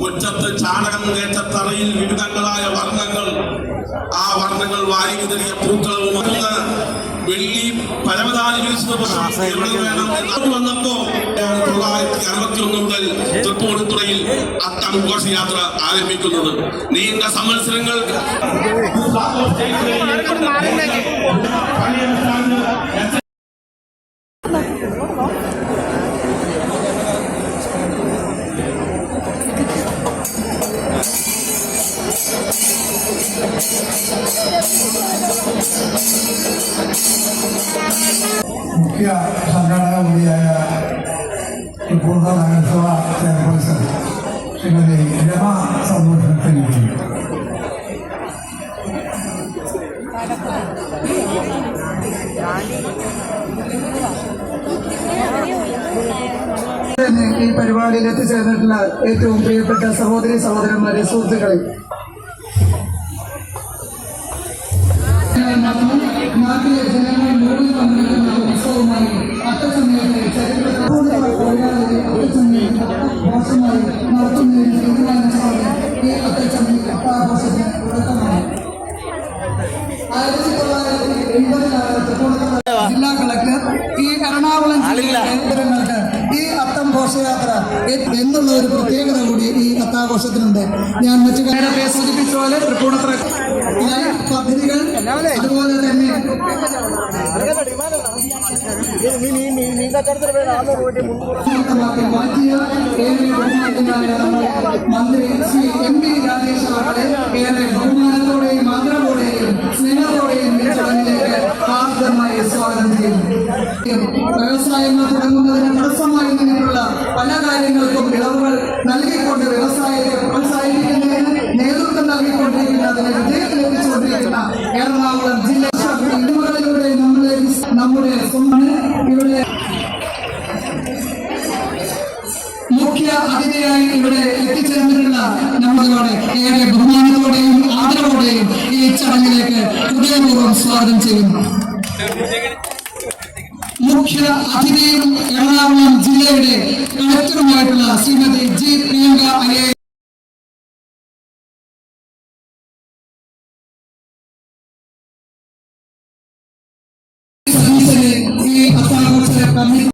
മുറ്റത്ത് ചാണകം കേട്ട തറയിൽ വിവിധങ്ങളായ വർണങ്ങൾ. ആ വർണങ്ങൾ വാരി വിതറിയ പൂക്കളവും വെള്ളി എന്ന് വന്നപ്പോ തൊള്ളായിരത്തി അറുപത്തി ഒന്ന് മുതൽ തൃപ്പൂണിത്തുറയിൽ അത്തം ഘോഷയാത്ര ആരംഭിക്കുന്നത്. നീണ്ട സമത്സരങ്ങൾ. മുഖ്യ സംഘാടക കൂടിയായ പൂർണ നഗരസഭ ചെയർപേഴ്സൺ ശ്രീമതി രമ സന്തോഷം ക്ഷണിക്കുന്നു തന്നെ ഈ പരിപാടിയിൽ എത്തിച്ചേർന്നിട്ടുള്ള ഏറ്റവും പ്രിയപ്പെട്ട സഹോദരി സഹോദരന്മാരെ സുഹൃത്തുക്കളെ തീരുമാനിച്ചാണ് ഈ അത്തച്ചമയം അത്താഘോഷത്തിന് തുടക്കമായി ആയിരത്തി തൊള്ളായിരത്തി എൺപതിലാണ് ജില്ലാ കളക്ടർ ഈ എറണാകുളം ജില്ലയിലെ ജനങ്ങൾക്ക് ഈ അത്തം ഘോഷയാത്ര എന്നുള്ള ഒരു പ്രത്യേകത കൂടി ഈ അത്താഘോഷത്തിനുണ്ട് ഞാൻ മറ്റു കാര്യങ്ങളെ സൂചിപ്പിച്ച പോലെ തൃപ്പൂണിത്തുറ പദ്ധതികൾ അതുപോലെ തന്നെ മന്ത്രി ശ്രീ എം പി രാജേഷ് അവരുടെ ഏറെ ബഹുമാനത്തോടെയും ആദരവോടെയും സ്നേഹത്തോടെയും ഈ ചടങ്ങിലേക്ക് സ്വാഗതം ചെയ്യുന്നു വ്യവസായങ്ങൾ തുടങ്ങുന്നതിന് തടസ്സമായി നിന്നിട്ടുള്ള പല കാര്യങ്ങൾക്കും ഇളവുകൾ നൽകിക്കൊണ്ട് വ്യവസായത്തെ മുഖ്യ അതിഥിയായി ഇവിടെ എത്തിച്ചേർന്നിട്ടുള്ള നമ്മളോട് ഏറെ ബഹുമാനത്തോടെയും ആദരവോടെയും ഈ ചടങ്ങിലേക്ക് ഹൃദയപൂർവം സ്വാഗതം ചെയ്യുന്നു മുഖ്യ അതിഥിയും എറണാകുളം ജില്ലയുടെ കളക്ടറുമായിട്ടുള്ള ശ്രീമതി ജി പ്രിയങ്ക ഐ ഈ പത്താം